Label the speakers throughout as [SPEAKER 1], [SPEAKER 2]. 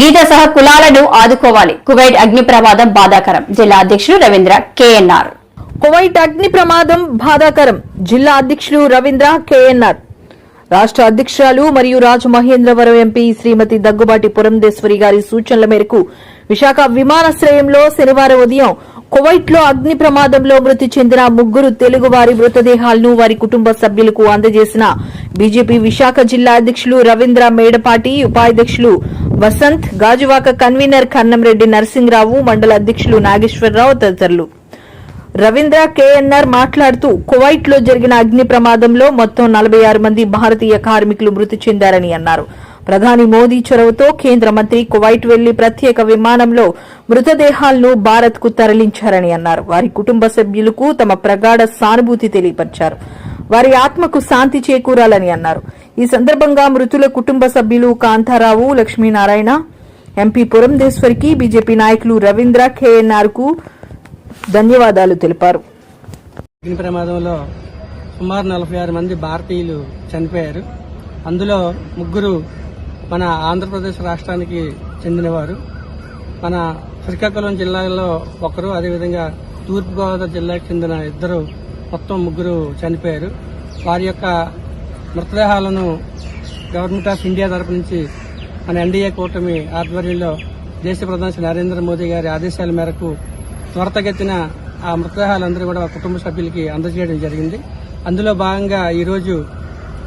[SPEAKER 1] గీత సహ కులాలను ఆదుకోవాలి. కువైట్ అగ్ని ప్రమాదం బాధాకరం. జిల్లా అధ్యక్షులు రవీంద్ర కేఎన్ఆర్.
[SPEAKER 2] కువైట్ అగ్ని ప్రమాదం బాధాకరం. జిల్లా అధ్యక్షులు రవీంద్ర కేఎన్ఆర్. రాష్ట్ర అధ్యక్షురాలు మరియు రాజమహేంద్రవరం ఎంపీ శ్రీమతి దగ్గుబాటి పురంధేశ్వరి గారి సూచనల మేరకు విశాఖ విమానాశ్రయంలో శనివారం ఉదయం కువైట్లో అగ్ని ప్రమాదంలో మృతి చెందిన ముగ్గురు తెలుగు వారి మృతదేహాలను వారి కుటుంబ సభ్యులకు అందజేసిన బీజేపీ విశాఖ జిల్లా అధ్యక్షులు రవీంద్ర మేడపాటి ఉపాధ్యక్షులు వసంత్ గాజువాక కన్వీనర్ కన్నంరెడ్డి నరసింహరావు మండల అధ్యక్షులు నాగేశ్వరరావు తదితరులు. రవీంద్ర కేఎన్ఆర్ మాట్లాడుతూ కువైట్లో జరిగిన అగ్ని ప్రమాదంలో మొత్తం నలభై ఆరు మంది భారతీయ కార్మికులు మృతి చెందారని అన్నారు. ప్రధాని మోదీ చొరవతో కేంద్ర మంత్రి కువైట్ వెళ్ళి ప్రత్యేక విమానంలో మృతదేహాలను భారత్కు తరలించారని అన్నారు. వారి కుటుంబ సభ్యులకు తమ ప్రగాఢ సానుభూతి తెలియపరిచారు. వారి ఆత్మకు శాంతి చేకూరాలని అన్నారు. ఈ సందర్భంగా మృతుల కుటుంబ సభ్యులు కాంతారావు లక్ష్మీనారాయణ ఎంపీ పురంధేశ్వరికి బీజేపీ నాయకులు రవీంద్ర కేఎన్ఆర్కు ధన్యవాదాలు తెలిపారు.
[SPEAKER 3] అగ్ని ప్రమాదంలో సుమారు నలభై ఆరు మంది భారతీయులు చనిపోయారు. అందులో ముగ్గురు మన ఆంధ్రప్రదేశ్ రాష్ట్రానికి చెందినవారు. మన శ్రీకాకుళం జిల్లాలో ఒకరు అదేవిధంగా తూర్పుగోదావరి జిల్లాకు చెందిన ఇద్దరు మొత్తం ముగ్గురు చనిపోయారు. వారి యొక్క మృతదేహాలను గవర్నమెంట్ ఆఫ్ ఇండియా తరపు నుంచి మన ఎన్డీఏ కూటమి ఆధ్వర్యంలో దేశ ప్రధాని శ్రీ నరేంద్ర మోదీ గారి ఆదేశాల మేరకు త్వరతగతిన ఆ మృతదేహాలందరూ కూడా కుటుంబ సభ్యులకి అందజేయడం జరిగింది. అందులో భాగంగా ఈరోజు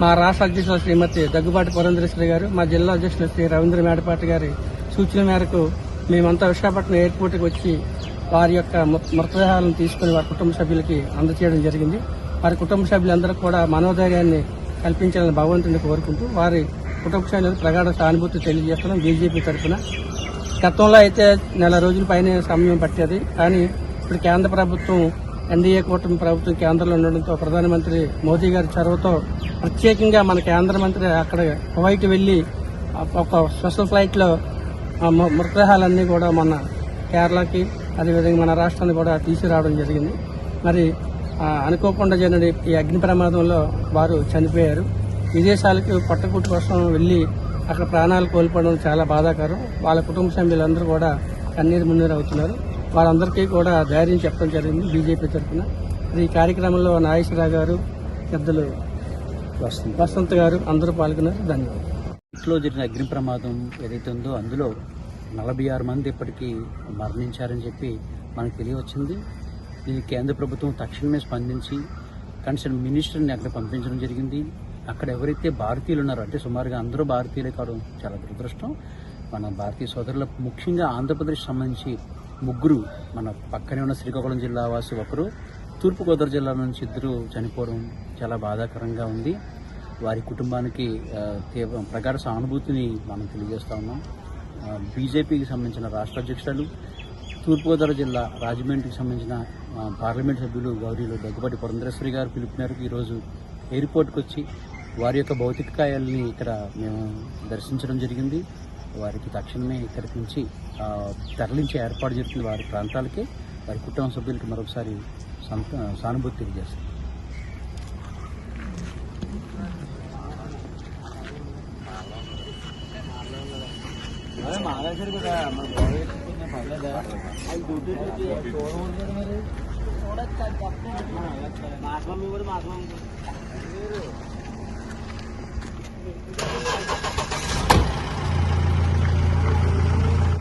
[SPEAKER 3] మా రాష్ట్ర అధ్యక్షులు శ్రీమతి దగ్గుబాటి పురంధరేశ్వరి గారు మా జిల్లా అధ్యక్షులు శ్రీ రవీంద్ర మేడపాటి గారి సూచన మేరకు మేమంతా విశాఖపట్నం ఎయిర్పోర్ట్కి వచ్చి వారి యొక్క మృతదేహాలను తీసుకుని వారి కుటుంబ సభ్యులకి అందచేయడం జరిగింది. వారి కుటుంబ సభ్యులందరూ కూడా మనోధైర్యాన్ని కల్పించాలని భగవంతుని కోరుకుంటూ వారి కుటుంబ సభ్యులకు ప్రగాఢ సానుభూతి తెలియజేస్తున్నాం బీజేపీ తరఫున. గతంలో అయితే నెల రోజుల పైన సమయం పట్టేది కానీ ఇప్పుడు కేంద్ర ప్రభుత్వం ఎన్డీఏ కూటమి ప్రభుత్వం కేంద్రంలో ఉండడంతో ప్రధానమంత్రి మోదీ గారి చొరవతో ప్రత్యేకంగా మన కేంద్ర మంత్రి అక్కడ కువైట్ వెళ్ళి ఒక స్పెషల్ ఫ్లైట్లో మృతదేహాలన్నీ కూడా మన కేరళకి అదేవిధంగా మన రాష్ట్రాన్ని కూడా తీసుకురావడం జరిగింది. మరి అనుకోకుండా జరిగిన ఈ అగ్ని ప్రమాదంలో వారు చనిపోయారు. విదేశాలకు పట్టకుట్టు కోసం వెళ్ళి అక్కడ ప్రాణాలు కోల్పోవడం చాలా బాధాకరం. వాళ్ళ కుటుంబ సభ్యులందరూ కూడా కన్నీరు మున్నీరు అవుతున్నారు. వారందరికీ కూడా ధైర్యం చెప్పడం జరిగింది బీజేపీ తరఫున. ఈ కార్యక్రమంలో నాగేశ్వరరావు గారు పెద్దలు వసంత్ గారు అందరూ పాల్గొన్నారు. ధన్యవాదాలు.
[SPEAKER 4] ఇంట్లో జరిగిన అగ్ని ప్రమాదం ఏదైతే ఉందో అందులో నలభై ఆరు మంది ఇప్పటికీ మరణించారని చెప్పి మనకు తెలియవచ్చింది. ఇది కేంద్ర ప్రభుత్వం తక్షణమే స్పందించి కన్సర్న్ మినిస్టర్ని అక్కడ పంపించడం జరిగింది. అక్కడ ఎవరైతే భారతీయులు ఉన్నారో అంటే సుమారుగా అందరూ భారతీయులే కావడం చాలా దురదృష్టం. మన భారతీయ సోదరుల ముఖ్యంగా ఆంధ్రప్రదేశ్ సంబంధించి ముగ్గురు మన పక్కనే ఉన్న శ్రీకాకుళం జిల్లా వాసి ఒకరు. తూర్పుగోదావరి జిల్లా నుంచి ఇద్దరు చనిపోవడం చాలా బాధాకరంగా ఉంది. వారి కుటుంబానికి తీవ్ర ప్రగాఢ సానుభూతిని మనం తెలియజేస్తా ఉన్నాం. బీజేపీకి సంబంధించిన రాష్ట్ర అధ్యక్షులు తూర్పుగోదావరి జిల్లా రాజమండ్రికి సంబంధించిన పార్లమెంట్ సభ్యులు గౌరీలు దగ్గుబాటి పురంధరేశ్వరి గారు పిలుపు మేరకు ఈరోజు ఎయిర్పోర్ట్కి వచ్చి వారి యొక్క భౌతిక కాయాలని ఇక్కడ మేము దర్శించడం జరిగింది. వారికి తక్షణమే ఇక్కడికి నుంచి ఆ, తరలించే ఏర్పాటు జరుగుతుంది వారి ప్రాంతాలకి వారి కుటుంబ సభ్యులకి మరొకసారి సానుభూతి సంత సానుభూతి కూడా
[SPEAKER 3] మాట్లాడి